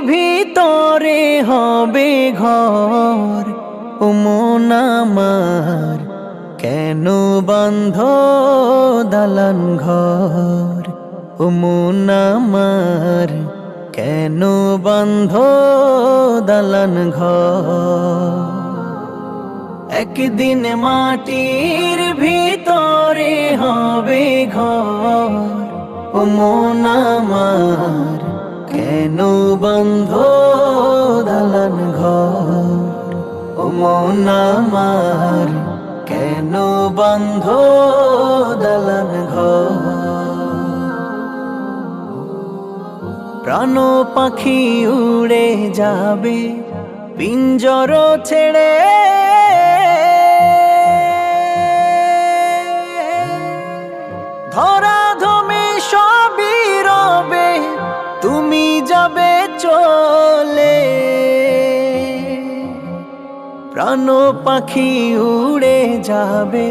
ভিতরে হবে ঘর। ও মন কেন বন্ধ দালান ঘর? ও মন কেন বন্ধ দালান ঘর? একদিন মাটির ভিতরে হবে ঘর। ও মন বন্ধ দালান ঘর? ও মন আমার কেন বন্ধ দালান ঘর? প্রাণ পাখি উড়ে যাবে, পিঞ্জর ছেড়ে। ধরা প্রাণ পাখি উড়ে যাবে,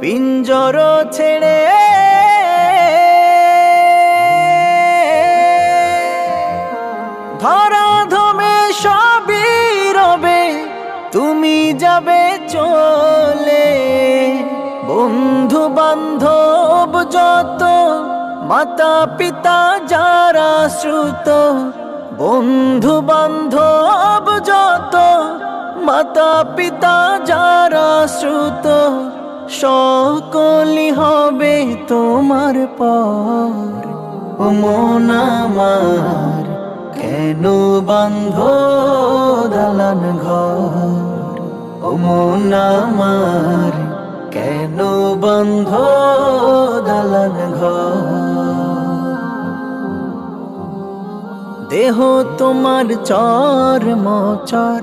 পিঞ্জর ছেড়ে। ধরা ধমে সবই রবে, তুমি যাবে চলে। বন্ধু বান্ধব যত মাতা পিতা যারা শ্রুত বন্ধু বান্ধব মাতা পিতা যারা শ্রুত সকলি হবে তোমার পর। ও মন আমার, কেন বন্ধ দালান ঘর? ও মন আমার, কেন বন্ধ দালান ঘর? দেহ তোমার চর মচর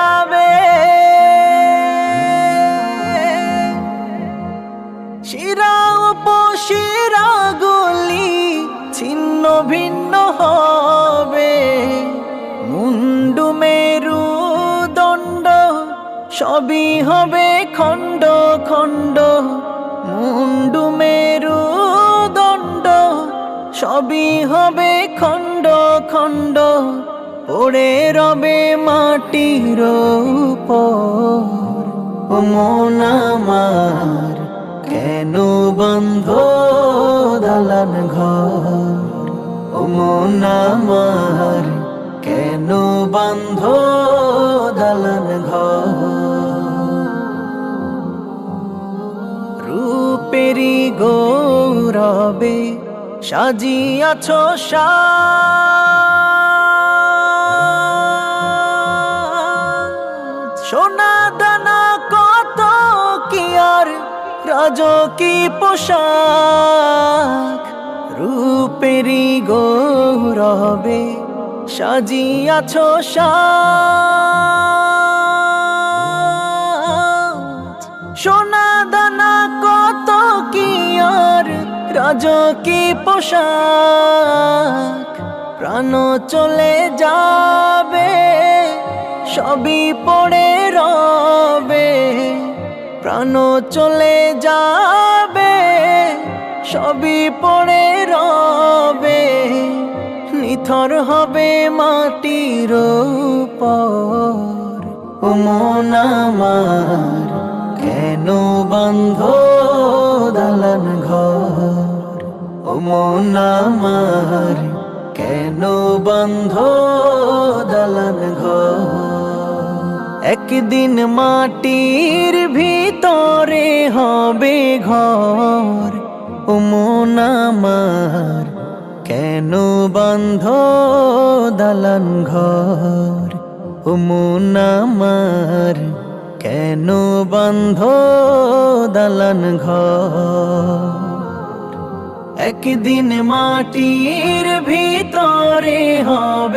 ছিন্ন ভিন্ন হবে। মুন্ডু মেরু দণ্ড, সবই হবে খণ্ড খণ্ড। মুন্ডু মেরু দণ্ড, সবই হবে খণ্ড খণ্ড। পড়ে রবে মাটির ও মন আমার কেন বন্ধ দালান ঘর? মন আমার কেন বন্ধ দালান ঘর রূপেরি গৌরবে সাজিয়াছ সাজ। সোনা দানা কত কি আর রাজ কি পোশাক রূপেরি গৌরবে সাজিয়াছ সাজ। সোনা দানা কত কি আর, রাজ কি পোশাক প্রাণ চলে যাবে, সবই পড়ে রবে প্রাণ চলে যাবে, সবই পড়ে রবে, নিথর হবে মাটির উপর। ও মন আমার, কেন বন্ধ দালান ঘর? ও মন আমার, কেন বন্ধ দালান ঘর? একদিন মাটির ভিতরে হবে ঘর। মন আমার কেন বন্ধ দালান ঘর? ও মন আমার কেন বন্ধ দালান ঘর? একদিন মাটির ভিতরে হবে